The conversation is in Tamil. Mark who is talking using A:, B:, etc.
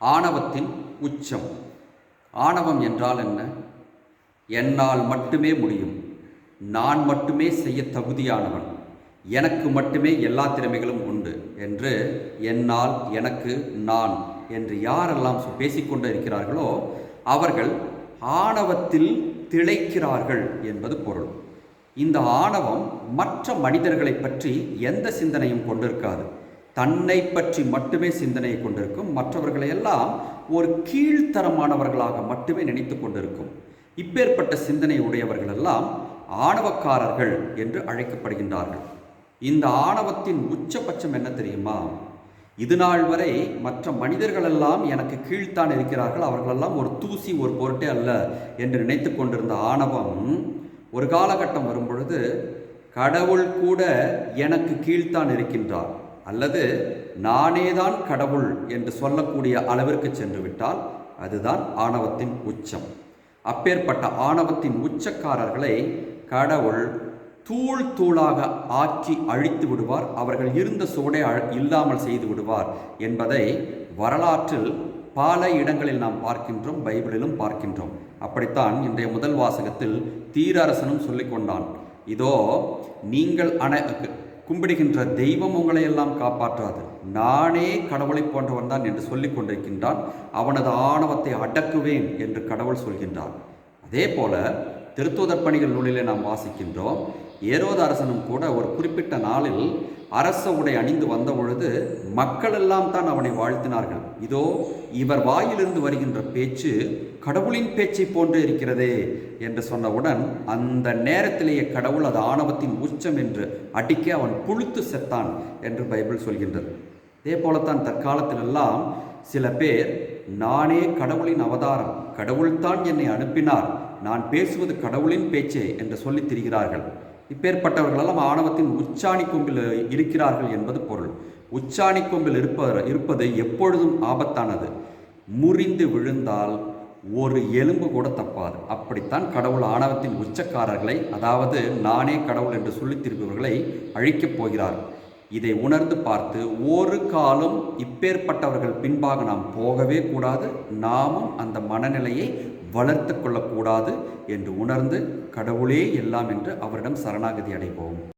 A: ஆணவத்தின் உச்சம். ஆணவம் என்றால் என்ன? என்னால் மட்டுமே முடியும். நான் மட்டுமே செய்ய தகுதியானவன். எனக்கு மட்டுமே எல்லா திறமைகளும் உண்டு என்று என்னால் எனக்கு நான் என்று யாரெல்லாம் பேசிக்கொண்டு இருக்கிறார்களோ அவர்கள் ஆணவத்தில் திளைக்கிறார்கள் என்பது பொருள். இந்த ஆணவம் மற்ற மனிதர்களை பற்றி எந்த சிந்தனையும் கொண்டிருக்காது. தன்னை பற்றி மட்டுமே சிந்தனையை கொண்டிருக்கும். மற்றவர்களை எல்லாம் ஒரு கீழ்த்தரமானவர்களாக மட்டுமே நினைத்து கொண்டிருக்கும். இப்பேற்பட்ட சிந்தனை உடையவர்கள் எல்லாம் ஆணவக்காரர்கள் என்று அழைக்கப்படுகின்றார்கள். இந்த ஆணவத்தின் உச்சபட்சம் என்ன தெரியுமா? இது நாள் வரை மற்ற மனிதர்களெல்லாம் எனக்கு கீழ்த்தான் இருக்கிறார்கள். அவர்களெல்லாம் ஒரு தூசி ஒரு பொருட்டே அல்ல என்று நினைத்து கொண்டிருந்த ஆணவம் ஒரு காலகட்டம் வரும் பொழுது கடவுள் கூட எனக்கு கீழ்த்தான் இருக்கின்றார். அல்லது நானேதான் கடவுள் என்று சொல்லக்கூடிய அளவிற்கு சென்று விட்டால் அதுதான் ஆணவத்தின் உச்சம். அப்பேற்பட்ட ஆணவத்தின் உச்சக்காரர்களை கடவுள் தூள் தூளாக ஆக்கி அழித்து விடுவார் அவர்கள் இருந்த சுவடை அழ- இல்லாமல் செய்து விடுவார் என்பதை வரலாற்றில் பல இடங்களில் நாம் பார்க்கின்றோம் பைபிளிலும் பார்க்கின்றோம். அப்படித்தான் இன்றைய முதல் வாசகத்தில் தீரரசனும் சொல்லிக்கொண்டான் இதோ நீங்கள் அன கும்பிடுகின்ற தெய்வம் உங்களை எல்லாம் காப்பாற்றாது. நானே கடவுளை போன்றவன் தான் என்று சொல்லிக் கொண்டிருக்கின்றான். அவனது ஆணவத்தை அடக்குவேன் என்று கடவுள் சொல்கின்றான் அதே போல திருத்தூதர் பணிகள் நூலிலே நாம் வாசிக்கின்றோம். ஏரோத அரசனும் கூட ஒரு குறிப்பிட்ட நாளில் அரச உடை அணிந்து வந்த பொழுது மக்கள் எல்லாம் தான் அவனை வாழ்த்தினார்கள். இதோ இவர் வாயிலிருந்து வருகின்ற பேச்சு கடவுளின் பேச்சை போன்று இருக்கிறதே என்று சொன்னவுடன் அந்த நேரத்திலேயே கடவுள் அது ஆணவத்தின் உச்சம் என்று அடிக்க அவன் புழுத்து செத்தான் என்று பைபிள் சொல்கின்றது. இதே போலத்தான் தற்காலத்திலெல்லாம் சில பேர் நானே கடவுளின் அவதாரம் கடவுள்தான் என்னை அனுப்பினார் நான் பேசுவது கடவுளின் பேச்சே என்று சொல்லித் திரிகிறார்கள். இப்பேற்பட்டவர்களெல்லாம் ஆணவத்தின் உச்சாணி கொம்பில் இருக்கிறார்கள் என்பது பொருள். உச்சாணி கொம்பில் இருப்பவர் இருப்பது எப்பொழுதும் ஆபத்தானது. முறிந்து விழுந்தால் ஒரு எலும்பு கூட தப்பாது. அப்படித்தான் கடவுள் ஆணவத்தின் உச்சக்காரர்களை அதாவது நானே கடவுள் என்று சொல்லித் திருப்பவர்களை அழிக்கப் போகிறார். இதை உணர்ந்து பார்த்து ஒரு காலம் இப்பேற்பட்டவர்கள் பின்பாக நாம் போகவே கூடாது நாமும் அந்த மனநிலையை வளர்த்து கொள்ளக்கூடாது என்று உணர்ந்து கடவுளே எல்லாம் என்று அவரிடம் சரணாகதி அடைவோம்.